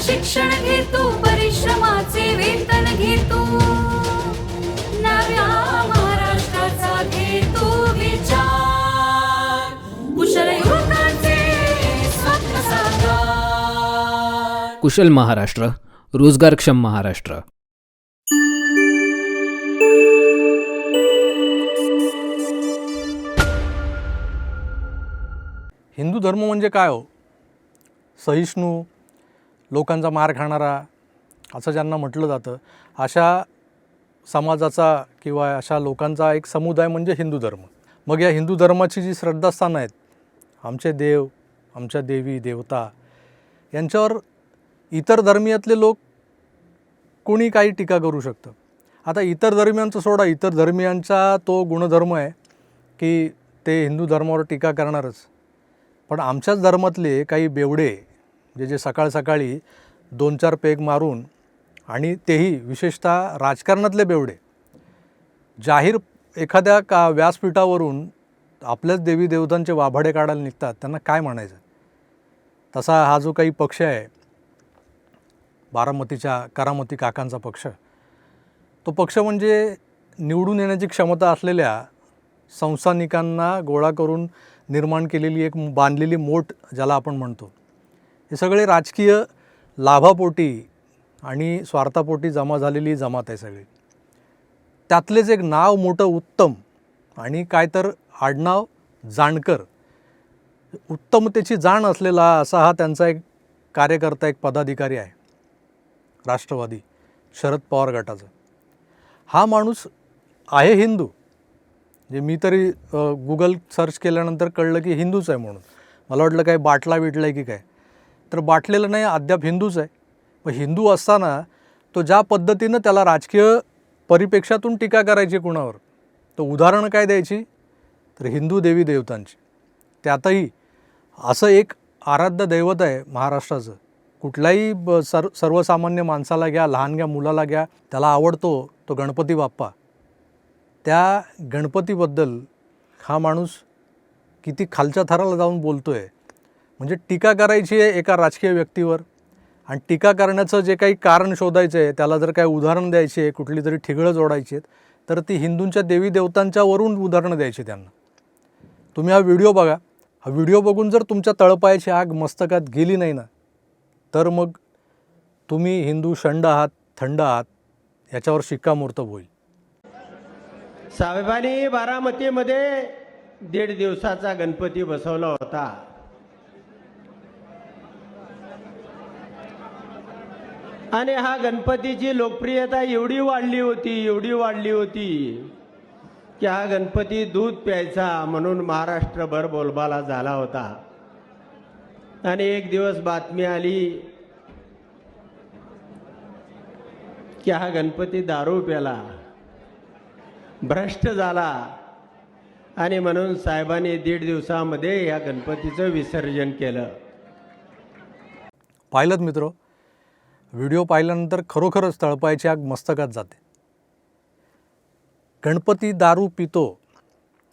आणि प्रशिक्षण घे तू परिश्रमाचे वेतन घे तू नव्या महाराष्ट्राचा घे तू विचार. कुशल युवकांचे स्वप्न साकार. कुशल महाराष्ट्र रोजगारक्षम महाराष्ट्र. हिंदू धर्म म्हणजे काय हो? सहिष्णू लोकांचा मार खाणारा असं ज्यांना म्हटलं जातं अशा समाजाचा किंवा अशा लोकांचा एक समुदाय म्हणजे हिंदू धर्म. मग या हिंदू धर्माची जी श्रद्धास्थानं आहेत आमचे देव आमच्या देवी देवता यांच्यावर इतर धर्मीयातले लोक कोणी काही टीका करू शकतं? आता इतर धर्मियांचं सोडा इतर धर्मियांचा तो गुणधर्म आहे की ते हिंदू धर्मावर टीका करणारच. पण आमच्याच धर्मातले काही बेवडे जे जे सकाळ सकाळी दोन चार पेग मारून आणि तेही विशेषतः राजकारणातले बेवडे जाहीर एखाद्या का व्यासपीठावरून आपल्याच देवी देवतांचे वाभाडे काढायला निघतात त्यांना काय म्हणायचं? तसा हा जो काही पक्ष आहे बारामतीच्या करामती काकांचा पक्ष तो पक्ष म्हणजे निवडून येण्याची क्षमता असलेल्या संस्थानिकांना गोळा करून निर्माण केलेली एक बांधलेली मोठ ज्याला आपण म्हणतो हे सगळे राजकीय लाभापोटी आणि स्वार्थापोटी जमा झालेली जमात आहे सगळी. त्यातलेच एक नाव मोठं उत्तम आणि काय तर आडनाव जाणकर. उत्तमतेची जाण असलेला असा हा त्यांचा एक कार्यकर्ता एक पदाधिकारी आहे. राष्ट्रवादी शरद पवार गटाचा. हा माणूस आहे हिंदू. जे मी तरी गुगल सर्च केल्यानंतर कळलं की हिंदूच आहे म्हणून. मला वाटलं काय बाटला बिटला आहे की काय. तर बाटलेलं नाही अद्याप हिंदूच आहे. मग हिंदू असताना तो ज्या पद्धतीनं त्याला राजकीय परिपेक्षातून टीका करायची कुणावर? तर उदाहरणं काय द्यायची? तर हिंदू देवी देवतांची. त्यातही असं एक आराध्य दैवत आहे महाराष्ट्राचं. कुठलाही ब सर सर्वसामान्य माणसाला घ्या लहान घ्या मुलाला घ्या त्याला आवडतो तो गणपती बाप्पा. त्या गणपतीबद्दल हा माणूस किती खालच्या थराला जाऊन बोलतो आहे म्हणजे टीका करायची आहे एका राजकीय व्यक्तीवर. आणि टीका करण्याचं जे काही कारण शोधायचं आहे त्याला जर काही उदाहरण द्यायची आहे कुठली तरी ठिगळं जोडायची आहेत तर ती हिंदूंच्या देवी देवतांच्या वरून उदाहरणं द्यायची त्यांना. तुम्ही हा व्हिडिओ बघा. हा व्हिडिओ बघून जर तुमच्या तळपायाची आग मस्तकात गेली नाही ना तर मग तुम्ही हिंदू शंड आहात थंड आहात याच्यावर शिक्कामोर्तब होईल. साहेबांनी बारामतीमध्ये दीड दिवसाचा गणपती बसवला होता. आणि हा गणपतीची लोकप्रियता एवढी वाढली होती एवढी वाढली होती की हा गणपती दूध प्यायचा म्हणून महाराष्ट्रभर बोलबाला झाला होता. आणि एक दिवस बातमी आली की हा गणपती दारू प्याला भ्रष्ट झाला. आणि म्हणून साहेबांनी दीड दिवसामध्ये या गणपतीचं विसर्जन केलं. पाहिलं मित्र? व्हिडिओ पाहिल्यानंतर खरोखरच तळपायची आग मस्तकात जाते. गणपती दारू पितो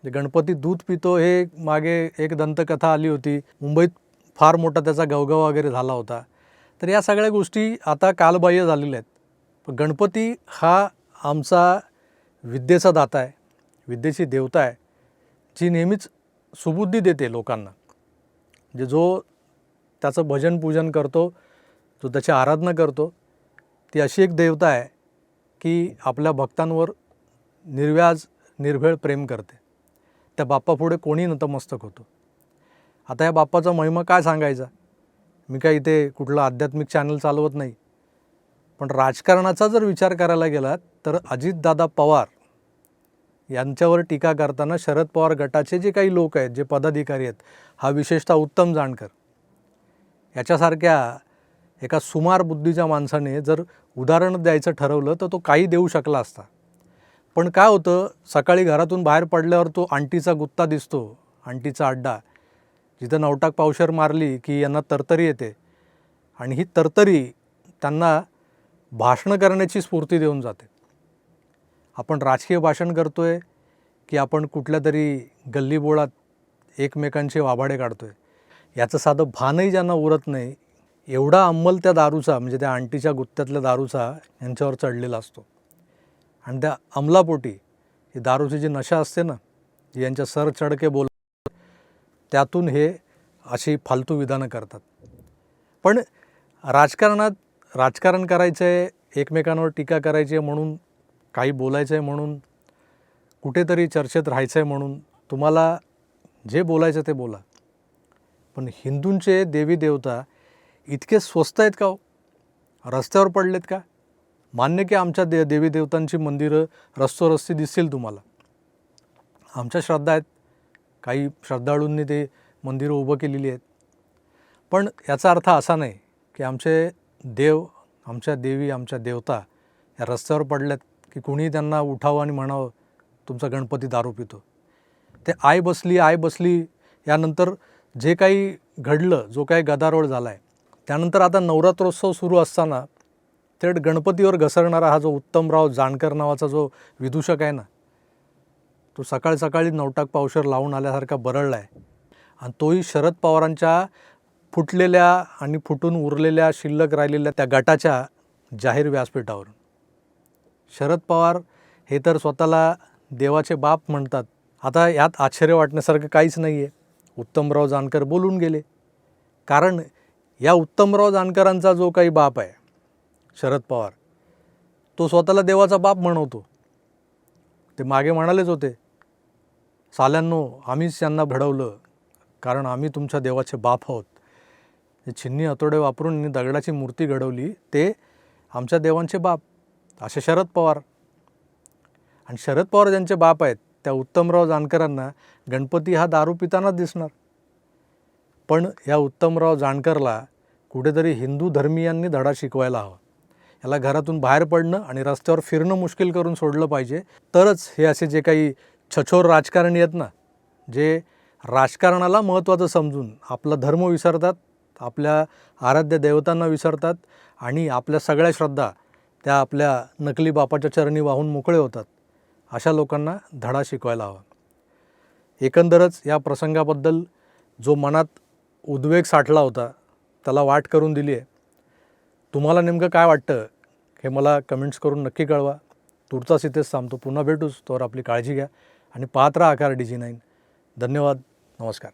जे गणपती दूध पितो हे मागे एक दंतकथा आली होती. मुंबईत फार मोठा त्याचा गवगव वगैरे झाला होता. तर या सगळ्या गोष्टी आता कालबाह्य झालेल्या आहेत. पण गणपती हा आमचा विद्येचा दाता आहे विद्येची देवता आहे जी नेहमीच सुबुद्धी देते लोकांना. म्हणजे जो त्याचं भजन पूजन करतो जो त्याची आराधना करतो. ती अशी एक देवता आहे की आपल्या भक्तांवर निर्व्याज निर्भेळ प्रेम करते. त्या बाप्पापुढे कोणी नतमस्तक होतो. आता या बाप्पाचा महिमा काय सांगायचा? मी काय इथे कुठलं आध्यात्मिक चॅनल चालवत नाही. पण राजकारणाचा जर विचार करायला गेलात तर अजितदादा पवार यांच्यावर टीका करताना शरद पवार गटाचे जे काही लोक आहेत जे पदाधिकारी आहेत हा विशेषतः उत्तम जाणकर. याच्यासारख्या एका सुमार बुद्धीच्या माणसाने जर उदाहरण द्यायचं ठरवलं तर तो काही देऊ शकला असता. पण काय होतं सकाळी घरातून बाहेर पडल्यावर तो आंटीचा गुत्ता दिसतो आंटीचा अड्डा. जिथं नवटाक पावशर मारली की यांना तरतरी येते. आणि ही तरतरी त्यांना भाषणं करण्याची स्फूर्ती देऊन जाते. आपण राजकीय भाषण करतो आहे की आपण कुठल्या तरी गल्लीबोळात एकमेकांचे वाभाडे काढतो आहे याचं साधं भानही ज्यांना उरत नाही एवढा अंमल त्या दारूचा म्हणजे त्या आंटीच्या गुत्त्यातल्या दारूचा यांच्यावर चढलेला असतो. आणि त्या अंमलापोटी ही दारूची जी नशा असते ना जी यांच्या सर चढके बोल त्यातून हे अशी फालतू विधानं करतात. पण राजकारणात राजकारण करायचं आहे एकमेकांवर टीका करायची आहे म्हणून काही बोलायचं आहे म्हणून कुठेतरी चर्चेत राहायचं आहे म्हणून तुम्हाला जे बोलायचं ते बोला. पण हिंदूंचे देवी देवता इतके स्वस्त आहेत का हो? रस्त्यावर पडलेत का? मान्य की आमच्या दे देवी देवतांची मंदिरं रस्तोरस्ती दिसतील तुम्हाला. आमच्या श्रद्धा आहेत. काही श्रद्धाळूंनी ते मंदिरं उभं केलेली आहेत. पण याचा अर्थ असा नाही की आमचे देव आमच्या देवी आमच्या देवता या रस्त्यावर पडल्यात की कुणीही त्यांना उठावं आणि म्हणावं तुमचा गणपती दारू पितो. ते आय बसली आय बसली यानंतर जे काही घडलं जो काही गदारोळ झाला आहे त्यानंतर आता नवरात्रोत्सव सुरू असताना थेट गणपतीवर घसरणारा हा जो उत्तमराव जानकर नावाचा जो विदूषक आहे ना तो सकाळ सकाळी नवटाक पावशर लावून आल्यासारखा बरळला आहे आणि तोही शरद पवारांच्या फुटलेल्या आणि फुटून उरलेल्या शिल्लक राहिलेल्या त्या गटाच्या जाहीर व्यासपीठावर शरद पवार हे तर स्वतःला देवाचे बाप म्हणतात. आता यात आश्चर्य वाटण्यासारखं काहीच नाही आहे उत्तमराव जानकर बोलून गेले. कारण या उत्तमराव जानकरांचा जो काही बाप आहे शरद पवार तो स्वतःला देवाचा बाप म्हणवतो. ते मागे म्हणालेच होते साल्यांनो आम्हीच यांना घडवलं कारण आम्ही तुमच्या देवाचे बाप आहोत. छिन्नी हतोडे वापरून यांनी दगडाची मूर्ती घडवली ते आमच्या देवांचे बाप असे शरद पवार. आणि शरद पवार ज्यांचे बाप आहेत त्या उत्तमराव जानकरांना गणपती हा दारू पितानाच दिसणार. पण या उत्तमराव जाणकरला कुठेतरी हिंदू धर्मीयांनी धडा शिकवायला हवा. याला घरातून बाहेर पडणं आणि रस्त्यावर फिरणं मुश्किल करून सोडलं पाहिजे. तरच हे असे जे काही छछोर राजकारणी आहेत ना जे राजकारणाला महत्त्वाचं समजून आपला धर्म विसरतात आपल्या आराध्य देवतांना विसरतात आणि आपल्या सगळ्या श्रद्धा त्या आपल्या नकली बापाच्या चरणी वाहून मोकळे होतात अशा लोकांना धडा शिकवायला हवा. एकंदरच या प्रसंगाबद्दल जो मनात उद्वेग साठला होता. त्याला वाट करून दिली आहे. तुम्हाला नेमकं काय वाटतं हे मला कमेंट्स करून नक्की कळवा. तुर्तास इथेच थांबतो. पुन्हा भेटूच तोवर आपली काळजी घ्या. आणि पाहत राहा आकार डी जी नाईन धन्यवाद. नमस्कार.